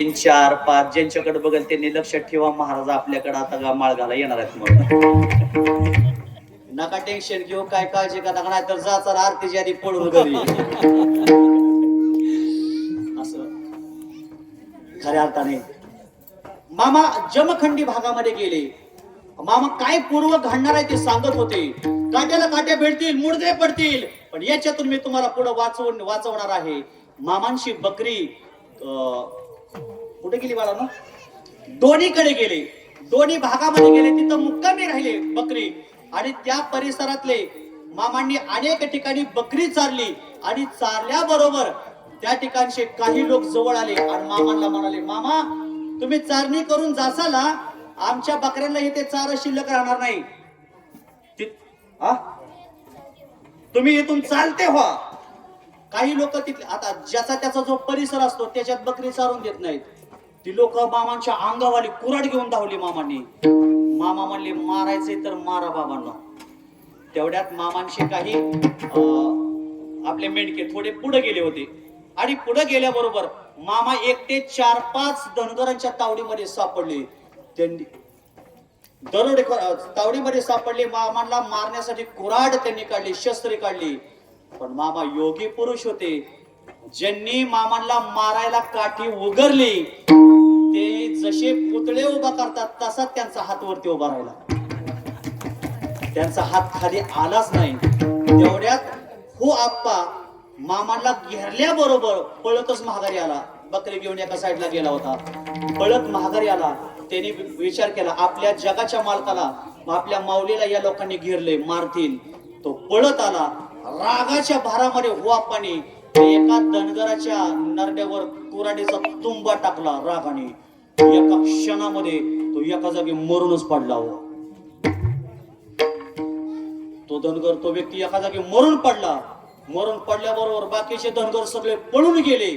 तीन चार पाच ज्यांच्याकडे बघेल त्यांनी लक्षात ठेवा. महाराज आपल्याकडे आता गा माळ घाला येणार आहेत म्हणून. नका टेन्शन घेऊ काय काळजी करा. नाही तर जा चला आरतीच्या आधी पळून घरी. असं. खऱ्या अर्थाने. मामा जमखंडी भागामध्ये गेले. मामा काय पूर्व घडणार आहे ते सांगत होते. काट्याला काट्या भेटतील मुडदे पडतील. पण याच्यातून मी तुम्हाला पुढे वाचवून वाचवणार आहे. मामांची बकरी अं, कुठे गेली बाळा दोन्हीकडे गेले. दोन्ही भागामध्ये गेले तिथं मुक्कामी राहिले बकरी. आणि त्या परिसरातले मामांनी अनेक ठिकाणी बकरी चारली. आणि चारल्याबरोबर त्या ठिकाणचे काही लोक जवळ आले आणि मामांना म्हणाले मामा तुम्ही चारणी करून जासाला आमच्या बकऱ्यांना इथे चार शिल्लक राहणार नाही. हा? तुम्ही इथून चालते व्हा. काही लोक तिथले आता ज्याचा त्याचा जो परिसर असतो त्याच्यात बकरी चारून देत नाहीत. ती लोक मामांच्या अंगावाली कुराड घेऊन धावली मामांनी. मामा म्हणले मारायचे तर मारा बाबांना. तेवढ्यात मामांचे काही आपले मेंढके थोडे पुढे गेले होते. आणि पुढे गेल्याबरोबर मामा एकटे चार पाच धनगरांच्या तावडीमध्ये सापडले. त्यांनी दरोडे तावडीमध्ये सापडले. मामांना मारण्यासाठी कुराड त्यांनी काढली शस्त्रे काढली. पण मामा योगी पुरुष होते. ज्यांनी मामांना मारायला काठी उगरली ते जसे पुतळे उभा करतात तसाच त्यांचा हात वरती उभा राहिला. त्यांचा हात खाली आलाच नाही. तेवढ्यात हो आप्पा मामांना घेरल्याबरोबर पळतच महागारी आला. बकरी घेऊन एका साईडला गेला होता. पळत महागारी आला. त्यांनी विचार केला आपल्या जगाच्या मालकाला आपल्या माऊलीला या लोकांनी घेरले मारतील. तो पळत आला. रागाच्या भारामध्ये हो आप्पाने एका दणगराच्या नरड्यावर कुराडीचा तुंबा टाकला रागाने. एका क्षणामध्ये तो एका जागी मरूनच पडला हो. तो धनगर तो व्यक्ती एका जागी मरून पडला. मरून पडल्याबरोबर बाकीचे धनगर सगळे पळून गेले.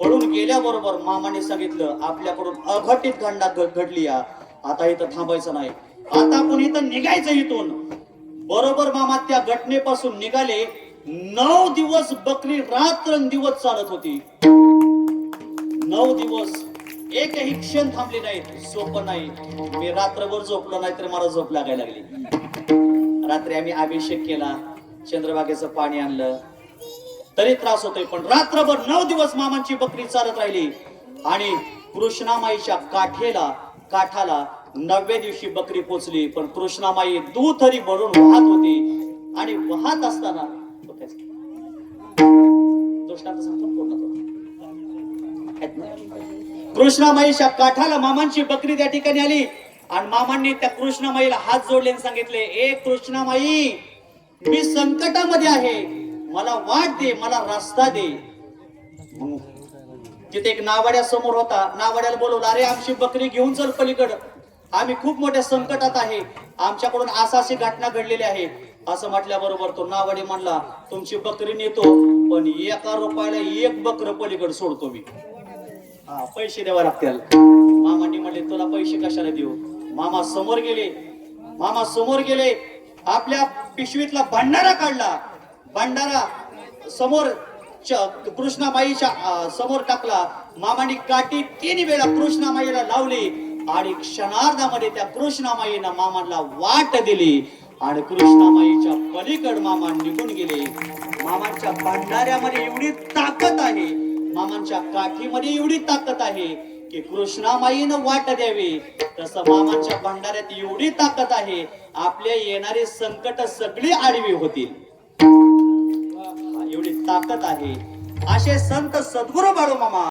पळून गेल्याबरोबर मामाने सांगितलं आपल्याकडून अघटित घंडा घडली या आता इथं थांबायचं नाही. आता आपण इथं निघायचं इथून. बरोबर मामा त्या घटनेपासून निघाले. नऊ दिवस बकरी रात्रंदिवस चालत होती. नऊ दिवस एकही क्षण थांबले नाहीत सोपं नाही. मी रात्रभर झोपलो नाही तर मला झोप लागायला लागली. रात्री आम्ही अभिषेक केला चंद्रभागेचं पाणी आणलं. तरी त्रास होतोय पण रात्रभर नऊ दिवस मामांची बकरी चालत राहिली. आणि कृष्णामाईच्या काठेला काठाला नवव्या दिवशी बकरी पोचली पण कृष्णामाई दुथरी भरून वाहत होती. आणि वाहत असताना दृष्टांत सांगतो पूर्ण कृष्णामाईच्या काठाला मामांची बकरी त्या ठिकाणी आली. आणि मामांनी त्या कृष्णामाईला हात जोडले आणि सांगितले ए कृष्णामाई मी संकटामध्ये आहे. मला वाट दे मला रस्ता दे. तिथे एक नावाड्या समोर होता. नावाड्याला बोलवलं अरे आमची बकरी घेऊन चल पलीकडं. आम्ही खूप मोठ्या संकटात आहे. आमच्याकडून असा अशी घटना घडलेली आहे. असं म्हटल्याबरोबर तो नावाडी म्हणला तुमची बकरी नेतो पण एका रुपयाला एक बकर पलीकडे सोडतो मी. हा पैसे द्यावे लागतील. मामांनी म्हणले तुला पैसे कशाला देऊ? मामा समोर गेले. मामा समोर गेले. आपल्या पिशवीतला भंडारा काढला. भंडारा समोर कृष्णाबाईच्या समोर टाकला. मामाने काठी तीन वेळा कृष्णामाईला लावली आणि क्षणार्धामध्ये त्या कृष्णामाईनं मामाला वाट दिली. आणि कृष्णामाईच्या पलीकड मामा निघून गेले. मामांच्या भंडाऱ्यामध्ये एवढी ताकद आहे. मामांच्या काठीमध्ये एवढी ताकद आहे की कृष्णामाईनं वाट द्यावी. तसं मामांच्या भंडाऱ्यात एवढी ताकद आहे आपल्या येणारे संकट सगळी आडवी होतील. एवढी ताकद आहे. असे संत सद्गुरु बाळू मामा.